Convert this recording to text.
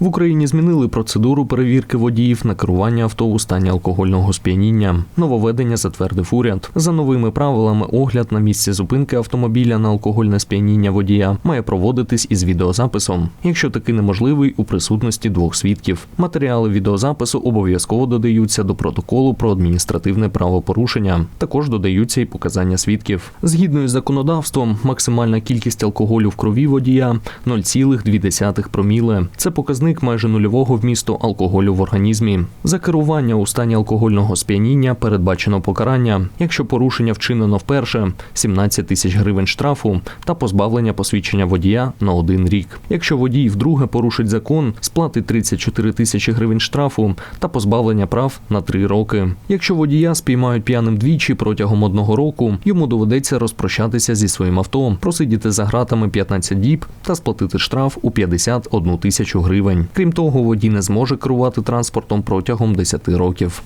В Україні змінили процедуру перевірки водіїв на керування авто у стані алкогольного сп'яніння. Нововведення затвердив уряд. За новими правилами, огляд на місці зупинки автомобіля на алкогольне сп'яніння водія має проводитись із відеозаписом, якщо такий неможливий у присутності двох свідків. Матеріали відеозапису обов'язково додаються до протоколу про адміністративне правопорушення. Також додаються і показання свідків. Згідно із законодавством, максимальна кількість алкоголю в крові водія 0,2 проміле. Це показник майже нульового вмісту алкоголю в організмі. За керування у стані алкогольного сп'яніння передбачено покарання, якщо порушення вчинено вперше 17 тисяч гривень штрафу та позбавлення посвідчення водія на один рік. Якщо водій вдруге порушить закон, сплатить 34 тисячі гривень штрафу та позбавлення прав на три роки. Якщо водія спіймають п'яним двічі протягом одного року, йому доведеться розпрощатися зі своїм авто, просидіти за гратами 15 діб та сплатити штраф у 51 тисячу гривень. Крім того, водій не зможе керувати транспортом протягом 10 років.